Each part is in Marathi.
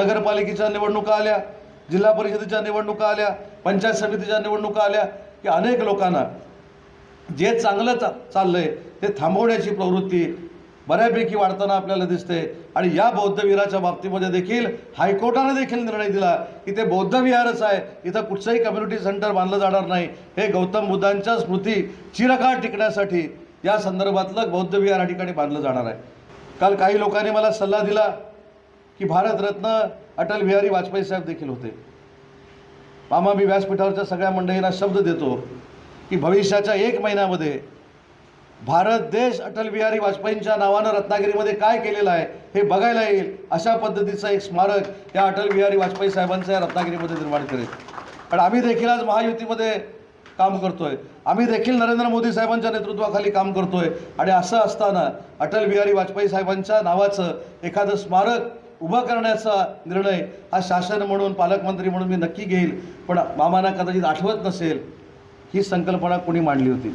नगरपालिकेच्या निवडणुका आल्या जिल्हा परिषदेच्या निवडणुका आल्या पंचायत समितीच्या निवडणुका आल्या की अनेक लोकांना जे चांगलं चा चाललंय ते थांबवण्याची प्रवृत्ती बऱ्यापैकी वाढताना आपल्याला दिसते. आणि या बौद्धविहाराच्या बाबतीमध्ये देखील हायकोर्टाने देखील निर्णय दिला की ते बौद्ध विहारच आहे. इथं कुठचंही कम्युनिटी सेंटर बांधलं जाणार नाही. हे गौतम बुद्धांच्या स्मृती चिरकाळ टिकण्यासाठी या संदर्भातलं बौद्ध विहार या ठिकाणी बांधलं जाणार आहे. काल काही लोकांनी मला सल्ला दिला की भारतरत्न अटल बिहारी वाजपेयी साहेब देखील होते. मामा मी व्यासपीठावरच्या सगळ्या मंडळींना शब्द देतो की भविष्याच्या एक महिन्यामध्ये भारत देश अटल बिहारी वाजपेयींच्या नावानं रत्नागिरीमध्ये काय केलेलं आहे हे बघायला येईल अशा पद्धतीचं एक स्मारक या अटल बिहारी वाजपेयी साहेबांचं या रत्नागिरीमध्ये निर्माण करेल. पण आम्ही देखील आज महायुतीमध्ये काम करतोय. आम्ही देखील नरेंद्र मोदी साहेबांच्या नेतृत्वाखाली काम करतोय. आणि असं असताना अटल बिहारी वाजपेयी साहेबांच्या नावाचं एखादं स्मारक उभं करण्याचा निर्णय हा शासन म्हणून पालकमंत्री म्हणून मी नक्की घेईल. पण मामांना कदाचित आठवत नसेल ही संकल्पना कोणी मांडली होती.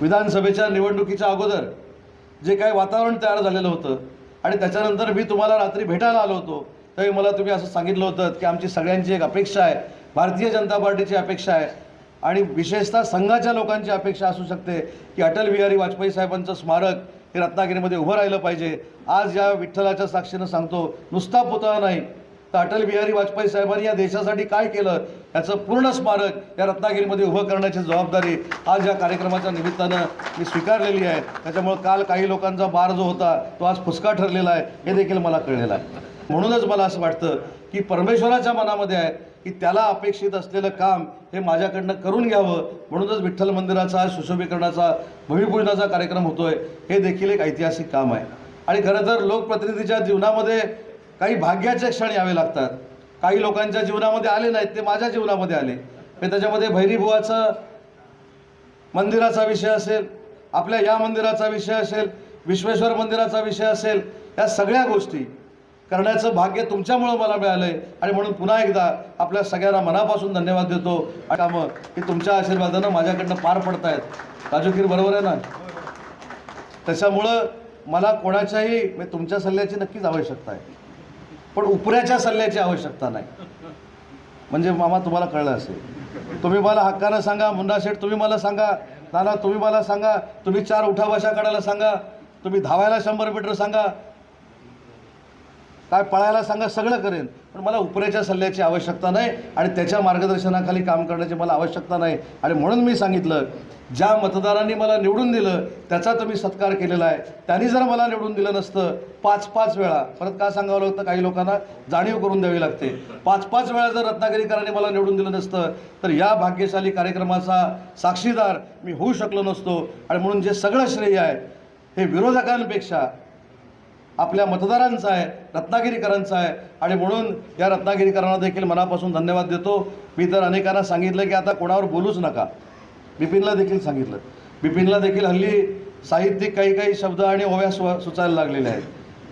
विधानसभेच्या निवडणुकीच्या अगोदर जे काही वातावरण तयार झालेलं होतं आणि त्याच्यानंतर मी तुम्हाला रात्री भेटायला आलो होतो तेव्हा मला तुम्ही असं सांगितलं होतं की आमची सगळ्यांची एक अपेक्षा आहे भारतीय जनता पार्टीची अपेक्षा आहे आणि विशेषतः संघाच्या लोकांची अपेक्षा असू शकते की अटल बिहारी वाजपेयी साहेबांचं स्मारक हे रत्नागिरीमध्ये उभं राहिलं पाहिजे. आज या विठ्ठलाच्या साक्षीनं सांगतो नुसता पुतळा नाही. तर अटल बिहारी वाजपेयी साहेबांनी या देशासाठी काय केलं? याचं पूर्ण स्मारक या रत्नागिरीमध्ये उभं करण्याची जबाबदारी आज या कार्यक्रमाच्या निमित्तानं मी स्वीकारलेली आहे. त्याच्यामुळं काल काही लोकांचा बार जो होता तो आज फुसका ठरलेला आहे. हे देखील मला कळलेलं आहे. म्हणूनच मला असं वाटतं की परमेश्वराच्या मनामध्ये आहे की त्याला अपेक्षित असलेलं काम हे माझ्याकडनं करून घ्यावं. म्हणूनच विठ्ठल मंदिराचा सुशोभीकरणाचा भूमिपूजनाचा कार्यक्रम होतो आहे हे देखील एक ऐतिहासिक काम आहे. आणि खरं तर लोकप्रतिनिधीच्या जीवनामध्ये काही भाग्याचे क्षण यावे लागतात. काही लोकांच्या जीवनामध्ये आले नाहीत ते माझ्या जीवनामध्ये आले. हे त्याच्यामध्ये भैरीबुवाचं मंदिराचा विषय असेल आपल्या या मंदिराचा विषय असेल विश्वेश्वर मंदिराचा विषय असेल या सगळ्या गोष्टी करण्याचं भाग्य तुमच्यामुळं मला मिळालं आहे आणि म्हणून पुन्हा एकदा आपल्या सगळ्यांना मनापासून धन्यवाद देतो. कामं की तुमच्या आशीर्वादानं माझ्याकडनं पार पडत आहेत राजूकीर बरोबर आहे ना? त्याच्यामुळं मला कोणाच्याही म्हणजे तुमच्या सल्ल्याची नक्कीच आवश्यकता आहे. पण उपऱ्याच्या सल्ल्याची आवश्यकता नाही. म्हणजे मामा तुम्हाला कळलं असेल. तुम्ही मला हक्कानं सांगा मुन्ना शेठ तुम्ही मला सांगा नाना तुम्ही मला सांगा तुम्ही चार उठाभाषा काढायला सांगा तुम्ही धावायला शंभर मीटर सांगा काय पळायला सांगा सगळं करेन. पण मला उपऱ्याच्या सल्ल्याची आवश्यकता नाही आणि त्याच्या मार्गदर्शनाखाली काम करण्याची मला आवश्यकता नाही. आणि म्हणून मी सांगितलं ज्या मतदारांनी मला निवडून दिलं त्याचा तुम्ही सत्कार केलेला आहे. त्यांनी जर मला निवडून दिलं नसतं पाच पाच वेळा. परत का सांगावं लागतं काही लोकांना? जाणीव करून द्यावी लागते. पाच पाच वेळा जर रत्नागिरीकरांनी मला निवडून दिलं नसतं तर या भाग्यशाली कार्यक्रमाचा साक्षीदार मी होऊ शकलो नसतो. आणि म्हणून जे सगळं श्रेय आहे हे विरोधकांपेक्षा आपल्या मतदारांचा आहे रत्नागिरीकरांचा आहे. आणि म्हणून या रत्नागिरीकरांना देखील मनापासून धन्यवाद देतो. मी तर अनेकांना सांगितलं की आता कोणावर बोलूच नका. बिपिनला देखील सांगितलं. बिपिनला देखील हल्ली साहित्यिक काही काही शब्द आणि ओव्या सु सुचायला लागलेल्या आहेत.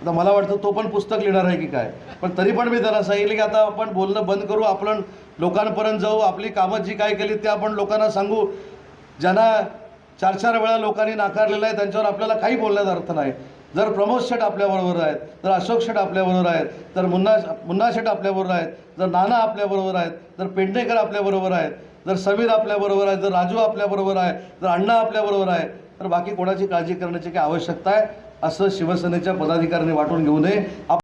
आता मला वाटतं तो पण पुस्तक लिहिणार आहे की काय? पण तरी पण मी त्यांना सांगितलं की आता आपण बोलणं बंद करू आपण लोकांपर्यंत जाऊ आपली कामं जी काय केली ते आपण लोकांना सांगू. ज्यांना चार चार वेळा लोकांनी नाकारलेलं आहे त्यांच्यावर आपल्याला काही बोलण्याचा अर्थ नाही. जर प्रमोद शेठ आपल्याबरोबर आहेत जर अशोक शेठ आपल्याबरोबर आहेत तर मुन्ना मुन्ना शेठ आपल्याबरोबर आहेत जर नाना आपल्याबरोबर आहेत जर पेडणेकर आपल्याबरोबर आहेत जर समीर आपल्याबरोबर आहे जर राजू आपल्याबरोबर आहे जर अण्णा आपल्याबरोबर आहे तर बाकी कोणाची काळजी करण्याची काही आवश्यकता आहे असं शिवसेनेच्या पदाधिकाऱ्यांनी वाटून घेऊ नये.